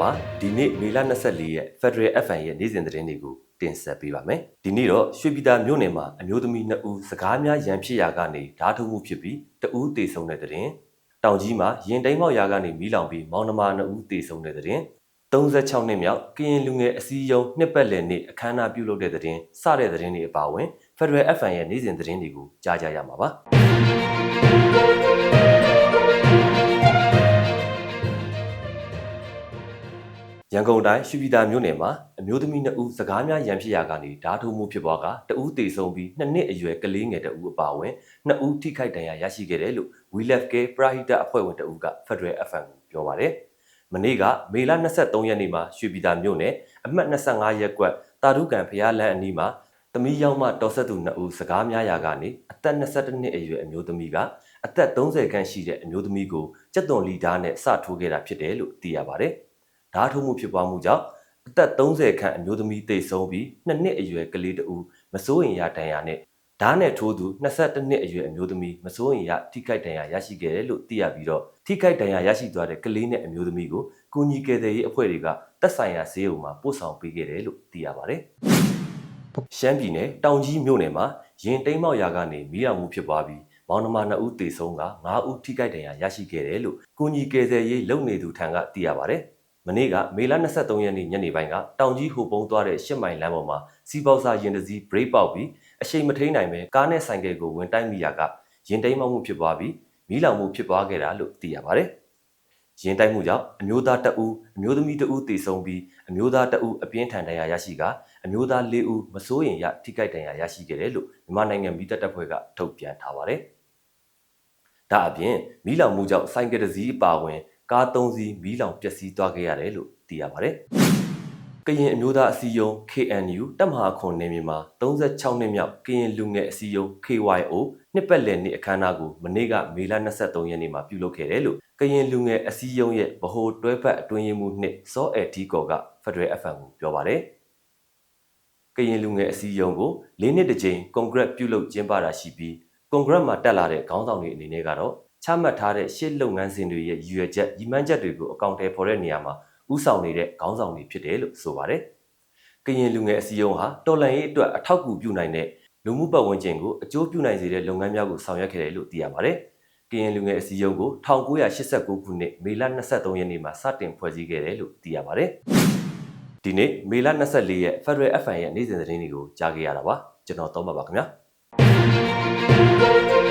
ပါဒီနေ့မေလ24ရက် Federal FM ရဲ့နေ့စဉ်သတင်းတွေကိုတင်ဆက်ပေးပါမယ်ဒီနေ့တော့ရွှေပြည်သာမြို့နယ်မှာအမျိုးသမီး2ဦးစကားများရန်ဖြစ်ရာကနေဓာတ်ထုတ်မှုဖြစ်ပြီးတဦးတေဆုံးတဲ့သတင်းတောင်ကြီးမှာရင်တိမ်မောက်ရာကနေမီးလောင်ပြီးမောင်နှမ2ဦးတေဆုံးတဲ့သတင်း36နှစ်မြောက်ကရင်လူငယ်အစည်းအရုံးနှစ်ပတ်လည်နေ့အခမ်းအနားပြုလုပ်တဲ့သတင်းစတဲ့သတင်းတွေအပါအဝင် Federal FM ရဲ့နေ့စဉ်သတင်းတွေကိုကြားကြရမှာပါ ရန်ကုန်တိုင်းရွှေပြည်သာမြို့နယ်မှာအမျိုးသမီး2ဦးစကားများရန်ဖြစ်ရာကနေဓာတ်ထုတ်မှုဖြစ်ပွားကတဦးတေဆုံးပြီး2နှစ်အရွယ်ကလေးငယ်တဦးအပါအဝင်2ဦးထိခိုက်ဒဏ်ရာရရှိခဲ့တယ်လို့ We Love Care ပရာဟိတအဖွဲ့ဝင်တဦးက Federal FM ကိုပြောပါတယ်။မနေ့ကမေလ23ရက်နေ့မှာရွှေပြည်သာမြို့နယ်အမှတ်25ရပ်ကွက်တာရုကန်ဖျားလန်းအနီးမှာသမီးရောက်မှတော်ဆက်သူ2ဦးစကားများရာကနေအသက်22နှစ်အရွယ်အမျိုးသမီးကအသက်30ခန့်ရှိတဲ့အမျိုးသမီးကိုကြက်သွန်လီဓာတ်နဲ့စထိုးခဲ့တာဖြစ်တယ်လို့သိရပါတ ယ်။ဓာတ်ထိုးမှုဖြစ်ပွားမှုကြောင့်အသက်30ခန့်အမျိုးသမီးတိတ်ဆုံးပြီး2နှစ်အရွယ်ကလေးတဦးမစိုးရင်ရဒဏ်ရာနဲ့ဓာတ်နဲ့ထိုးသူ22နှစ်အရွယ်အမျိုးသမီးမစိုးရင်ရထိခိုက်ဒဏ်ရာရရှိခဲ့တယ်လို့သိရပြီးတော့ထိခိုက်ဒဏ်ရာရရှိသွားတဲ့ကလေးနဲ့အမျိုးသမီးကိုကုညီကယ်ဆယ်ရေးအဖွဲ့တွေကတက်ဆိုင်ရာဈေးုံမှာပို့ဆောင်ပေးခဲ့တယ်လို့သိရပါတယ်။ရှမ်းပြည်နယ်တောင်ကြီးမြို့နယ်မှာရင်တိမ်မောက်ရာကနေမီးလောင်မှုဖြစ်ပွားပြီးမောင်နှမ2ဦးတေဆုံးက9ဦးထိခိုက်ဒဏ်ရာရရှိခဲ့တယ်လို့ကုညီကယ်ဆယ်ရေးလုပ်နေသူထံကသိရပါတယ်။ မနေ့ကမေလ23ရက်နေ့ညနေပိုင်းကတောင်ကြီးဟိုပုံသွားတဲ့ရှစ်မိုင်လမ်းပေါ်မှာစီပေါစာရင်တစည်း break ပေါက်ပြီးအရှိန်မထိန်နိုင်ပဲကားနဲ့ဆိုင်ကယ်ကိုဝင်တိုက်မိရာကရင်တိမ်မောက်မှုဖြစ်ပွားပြီးမီးလောင်မှုဖြစ်ပွားခဲ့တာလို့သိရပါတယ်။ရင်တိုက်မှုကြောင့်အမျိုးသားတအူးအမျိုးသမီးတအူးတေဆုံးပြီးအမျိုးသားတအူးအပြင်းထန်ဒဏ်ရာရရှိကအမျိုးသား၄ဦးမစိုးရင်ရထိခိုက်ဒဏ်ရာရရှိခဲ့တယ်လို့မြန်မာနိုင်ငံမိသက်တပ်ဖွဲ့ကထုတ်ပြန်ထားပါတယ်။ဒါအပြင်မီးလောင်မှုကြောင့်ဆိုင်ကယ်တစ်စီးအပါအဝင် ကား၃စီးမီးလောင်ပျက်စီးသွားခဲ့ရတယ်လို့သိရပါတယ်။ကရင်အမျိုးသားအစည်းအရုံး KNU တပ်မဟာခွန်နေမြေမှာ36နှစ်မြောက်ကရင်လူငယ်အစည်းအရုံး KYO နှစ်ပတ်လည်နေ့အခမ်းအနားကိုမနေ့ကမေလ23ရက်နေ့မှာပြုလုပ်ခဲ့တယ်လို့ကရင်လူငယ်အစည်းအရုံးရဲ့ဗဟိုတွဲဖက်အတွင်းရေးမှူးနှစ်စောအယ်တီကော်က Federal FM ကိုပြောပါတယ်။ကရင်လူငယ်အစည်းအရုံးကို၄နှစ်တစ်ကြိမ်ကွန်ဂရက်ပြုလုပ်ကျင်းပတာရှိပြီးကွန်ဂရက်မှာတက်လာတဲ့ခေါင်းဆောင်တွေအနေနဲ့ကတော့ ချမှတ်ထားတဲ့ရှစ်လုပ်ငန်းစဉ်တွေရဲ့ရည်ရွယ်ချက်ရည်မှန်းချက်တွေကိုအကောင့်ထဲပေါ်တဲ့နေရာမှာဥဆောင်နေတဲ့ခေါင်းဆောင်တွေဖြစ်တယ်လို့ဆိုပါတယ်။ကရင်လူငယ်အစည်းအရုံးဟာတော်လှန်ရေးအတွက်အထောက်အကူပြုနိုင်တဲ့လူမှုပတ်ဝန်းကျင်ကိုအကျိုးပြုနိုင်စေတဲ့လုပ်ငန်းများကိုဆောင်ရွက်ခဲ့တယ်လို့သိရပါတယ်။ကရင်လူငယ်အစည်းအရုံးကို1989ခုနှစ်မေလ23ရက်နေ့မှာစတင်ဖွဲ့စည်းခဲ့တယ်လို့သိရပါတယ်။ဒီနေ့မေလ24ရက် Federal FM ရဲ့နေ့စဉ်သတင်းတွေကိုကြားခဲ့ရတာပါ။ကျွန်တော်တောင်းပါပါခင်ဗျာ။